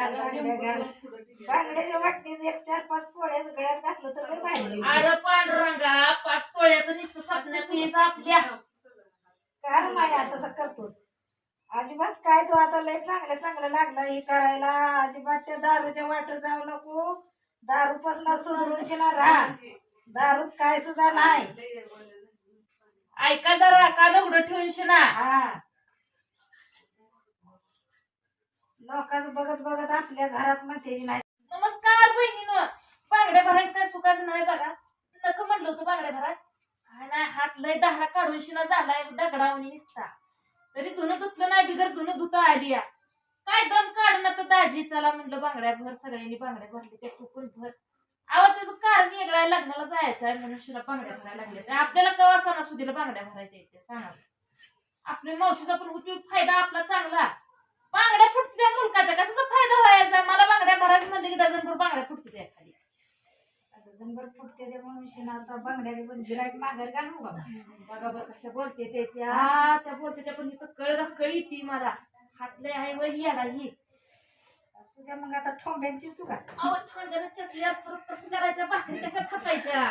घाल बांगड्या घाल बांगड्याच्या वाटणीच एक चार पाच पोळ्याच गळ्यात घातलं तर भारी. अरे पांडुरंगा पाच तोळ्याचं नुसतं सपन्यात यायचं आपल्या कार माया तसं करतोस. अजिबात काय तू आता लय चांगलं चांगलं लागलं हे करायला. अजिबात त्या दारूच्या वाट जाऊ नको. दारू पासून सुधरून शिना राहा दारूत काय सुद्धा नाही. ऐका जरा का दगड ठेवून शिना? हा. लोकांच बघत बघत आपल्या घरात म्हणते नाही. नमस्कार बहिणीनं. बांगड्या भरायचं काय सुखाचं नाही बघा. नक म्हणलं होतं बांगड्या भरात. काय नाही हात लय दहा काढून शिना झालाय दगडावणी निसता. तरी धुणं धुतलं नाही बिगर धुणं धुता आली या. काय दम काढ ना तर दाजी? चला म्हणलं बांगड्या भर सगळ्यांनी बांगड्या भरले त्या तू पण भर. अहो त्याचं कारण वेगळ्या लग्नाला जायचं आहे म्हणून शिला बांगड्या भरायला लागले. तर आपल्याला कवा सणासुदीला बांगड्या भरायच्या आहेत त्या सांगा आपल्या मावशीचा पण उपयोग फायदा आपला चांगला बांगड्या फुटत्या मुलकाच्या कशाचा फायदा व्हायचा मला बांगड्या भरायचं म्हणलं की डझनभर बांगड्या फुटते त्या खाली जंबर फुटते ते म्हणून शिना आता बांगड्याचे पण गिरायक माघार घालू बघा. बरं कशा बोलते ते त्या. त्या बोलते त्या पण इथं कळ कळी ती मला. हातले आहे व ही आला ही असू द्या मग आता ठोंब्यांची चुका. अहो चकल्या परत कसं करायच्या भाकरी कशा खातायच्या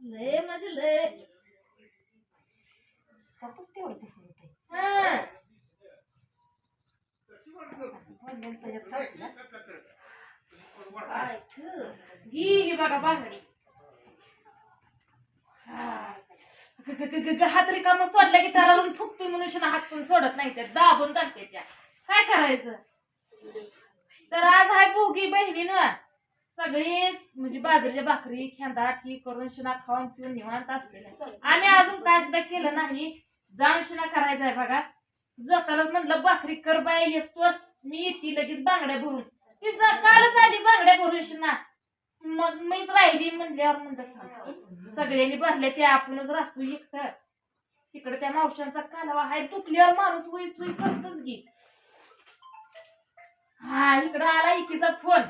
लय म्हणजे लय. त्यातच तेवढं तसं होते. हा. असं त्याच्यात चालतं. गेली बघा बांगडी. हात रिकामं सोडलं की त्याला फुकतोय मनुष्य हात पण सोडत नाही त्या दाबून जाते त्या. काय करायचं? तर आज हाय बहिणी ना सगळी म्हणजे बाजरीच्या भाकरी खेंदा ही करून शिना खाऊन पिऊन निवांत असलेल्या आम्ही अजून काय सुद्धा केलं नाही. जाऊन शिना करायचं आहे बघा. जातानाच म्हणलं भाकरी कर बाय येतो मी येते लगेच बांगड्या भरून. ती कालच आली बांगड्या शिना मग मीच राहिली म्हणल्यावर म्हणतात. सगळ्यांनी भरले ते आपणच राहतो एकटं तिकडे त्या मावशांचा कालवा हाय दुखल्यावर माणूस होई चुई करतच गी हा इकडं आला इकीचा फोन.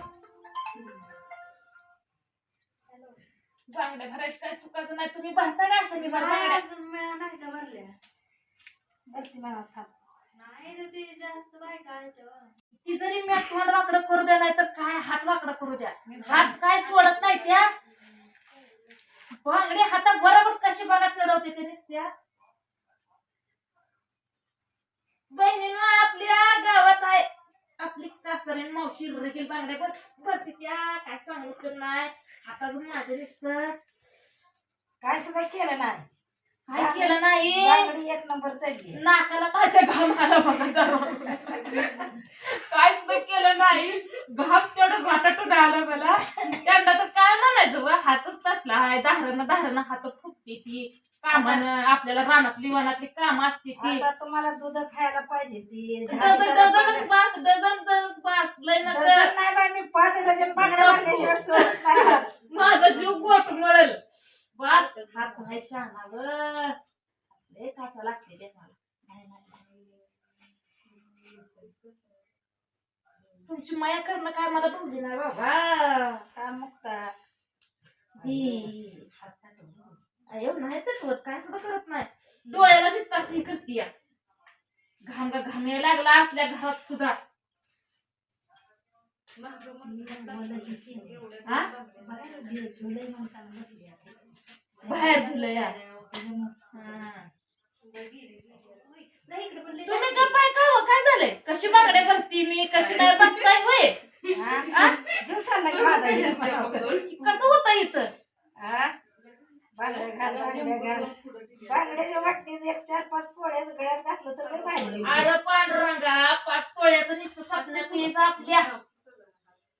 बांगड्या भरायचं काय चुकाचं नाही तुम्ही भरता का अशा निभार बांगड्या? बरं मला थांब. ती जरी मी तोंड वाकडं करू द्या नाही तर काय हात वाकडं करू द्या. हात काय सोडत नाही त्या बांगडे हाता बरोबर कशी बघा चढवते ते नुसत्या बहिणीनं आपल्या गावात आहे. आपली कासरीन मावशी रेगेल बांगड्या बघ. भरते त्या काय सांगू पण नाही. हाताचं माझ्या नुसतं काय सुद्धा केलं नाही. काय केलं नाही? बांगडी एक नंबर चढली नाकाला माझ्या घामाला बघा. काय सुद्धा आहे दाहरानं दाहरानं हात फुटते ती. कामानं आपल्याला रानातली वनातली काम असते ती. आता तुम्हाला दूध खायला पाहिजे ती. डझन डझनच बास डझनच बास. लय नंतर डझन नाही बाई मी पाच डझन बांगड्या भरल्याशिवाय सोडत नाही. माझा जीव गोट मळल. बास. हात नाही शाना ग लय काचा लागते ते मला. नाही, नाही, नाही. तुमची माया करणं काय मला भोगली नाही बाबा. का मुक्ता ती अयो नाही तर होत काय सुद्धा करत नाही. डोळ्याला दिसत असं ही करते घाम गा घाम लागला असल्या घरात सुद्धा. हा? बाहेर धुलं या. हा. तुम्ही गप्प आहे का हो? काय झालंय? कशी बांगडे भरती मी? कशी नाही बघताय होय हा? जीव चालला की माझा इथं. कसं होतं इथं हा? बांगड्या घाल. बांगड्याच्या वाटणीच एक चार पाच पोळ्याच गळ्यात घातलं तर लय भारी अरे पांडुरंगा पाच तोळ्याचं नुसतं सपन्यात यायचं आपल्या.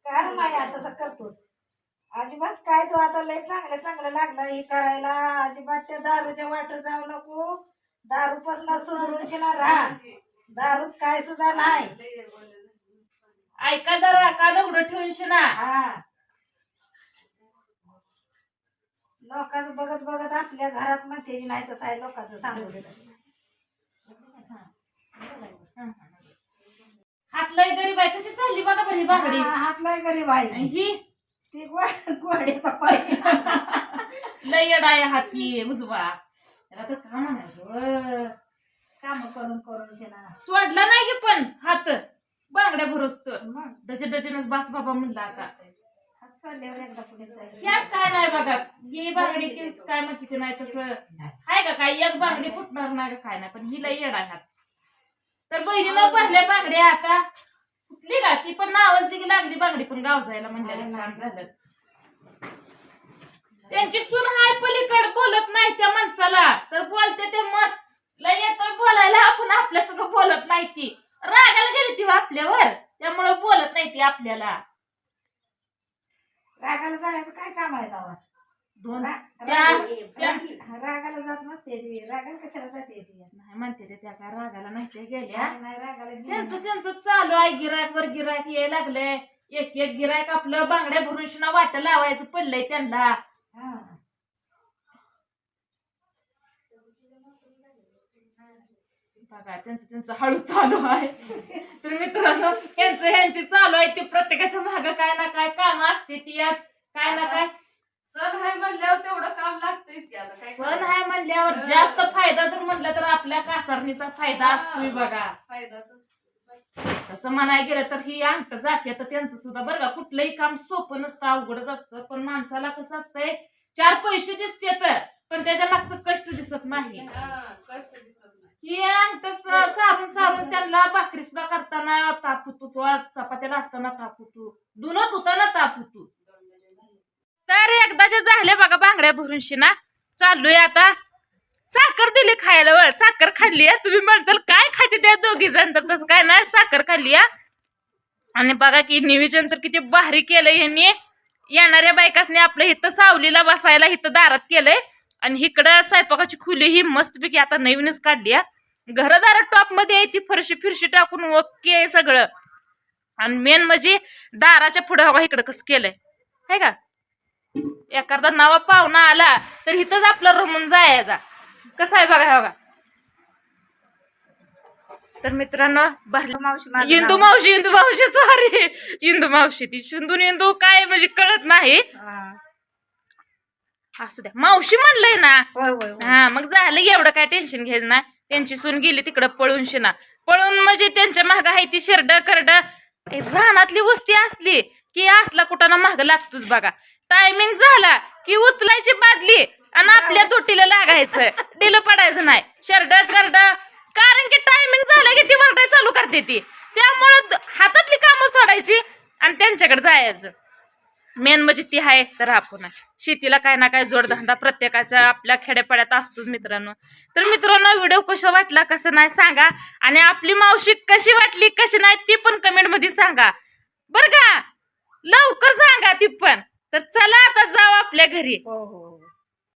कार माया तसं करतोस. अजिबात काय तू आता लय चांगलं चांगलं लागलं हे करायला. अजिबात त्या दारूच्या वाट जाऊ नको. दारू पासून सुधरून शिना राहा. दारूत काय सुद्धा नाही. ऐका जरा का दगड ठेवून शिना हा. लोकांचं बघत बघत आपल्या घरात म्हणते नाही तसं आहे लोकांचं सांगू दिलं हात लय गरीब आहे. कशी चालली बघा बरी बांगडी? हा, हात लय गरीब आहे. ही? ती गोड गोड्याचा पाय. लय आहे हात ही उजवा. त्याला तर का म्हणायचं काम करून करून सोडला नाही की पण हात. बांगड्या भरोस तर. मग? डझन डझनच बास बाबा म्हणला आता. एकदा पुढे जायचं. ह्यात काय नाही बघा. ही बांगडी की काय म्हणते ते नाही तसं. आहे का काय? एक बांगडी फुटणार नाही का काय नाही. पण हिला ह्यात. तर बहिणीनं भरल्या बांगड्या आता. फुटली का? ती पण नावच दिली लागली बांगडी पण गाव जायला छान झालं. त्यांची सून हाय पलीकड बोलत नाही त्या माणसाला. तर बोलते ते मस्त. लय येतोय बोलायला. आपण आपल्या सगळं बोलत नाही ती. रागाला गेली ती आपल्यावर. त्यामुळं बोलत नाही ती आपल्याला. रागाला जायचं काय काम आहे तेव्हा? दोन त्या रागाला जात नसते ती. रागाला कशाला जाते ती? नाही म्हणते ते त्या काय रागाला नाही ते गेल्या. नाही गेली त्यांचं चालू आहे गिरायक वर गिरायक यायला लागले एक एक गिरायक आपलं बांगड्या भरून शिना वाट लावायचं पडलंय त्यांना हा. बघा त्यांचं त्यांचं हळू चालू आहे. तर मित्रांनो यांचं ह्यांची चालू आहे. ती प्रत्येकाच्या माग काय ना काय काम असते ती आज काय ना काय. सण आहे म्हणल्यावर तेवढं काम लागतंयच की आता काय सण आहे म्हणल्यावर जास्त फायदा जर म्हटलं तर आपल्या कासारणीचा फायदा असतोय बघा. फायदाच तसं म्हणाय गेलं तर ही अंगठ जाते तर त्यांचं सुद्धा बरं का कुठलंही काम सोपं नसतं अवघडच असतं. पण माणसाला कसं असतंय चार पैसे दिसते तर पण त्याच्या मागचं कष्ट दिसत नाही. कष्ट घालून त्यांना भाकरी सुद्धा करताना ताप होतो किंवा चपात्या लाटताना ताप होतो. धुणं धुताना ताप होतो. तर एकदाच्या झाल्या बघा बांगड्या भरून शिना. चाललोय आता. साखर दिली खायला वर साखर खाल्ली तुम्ही म्हणसाल काय खाते त्या दोघी जण? तर तसं काय नाही. साखर खाल्ली आणि बघा की नियोजन तर किती भारी केलंय ह्यांनी. येणाऱ्या बायकासने आपलं इथं सावलीला बसायला इथं दारात केलंय. आणि इकडं स्वयंपाकाची खुली ही मस्तपैकी आता नवीनच काढली आहे घरदारात टॉपमध्ये आहे ती फरशी फिरशी टाकून ओके आहे सगळं. आणि मेन म्हणजे दाराच्या पुढे बघा इकडं कसं केलंय. है का? एखादा नवा पाहुणा आला तर इथंच आपलं रमून जायचा. कसं आहे बघा हे बघा. तर मित्रांनो भरलं. मावशी माझं इंदू नाव. मावशी इंदू मावशी सॉरी इंदू मावशी ती शिंदून इंदू काय म्हणजे कळत नाही. हा. असू द्या. मावशी म्हणलंय ना. होय होय होय. हा मग झालं एवढं काय टेन्शन घ्यायचं ना त्यांची सून गेली तिकडं पळून शिना. पळून म्हणजे त्यांच्या माग आहे ती शिरड करड. रानातली वस्ती असली की असला कुठं ना माग लागतोच बघा. टायमिंग झाला की उचलायची बादली आणि आपल्या तोटीला लागायचं. दिलं पडायचं नाही. शरड करड. कारण की टायमिंग झालं की ती वरडाय चालू करते ती. त्यामुळं हातातली कामं सोडायची आणि त्यांच्याकडे जायचं. मेन म्हणजे ती आहे तर आपण शेतीला काय ना काय जोडधंदा प्रत्येकाच्या आपल्या खेड्यापाड्यात असतोच मित्रांनो. तर मित्रांनो व्हिडिओ कसा वाटला कसं नाही सांगा. आणि आपली मावशी कशी वाटली कशी नाही ती पण कमेंटमध्ये सांगा. बर का? लवकर सांगा ती पण. तर चला आता जाऊ आपल्या घरी. हो हो.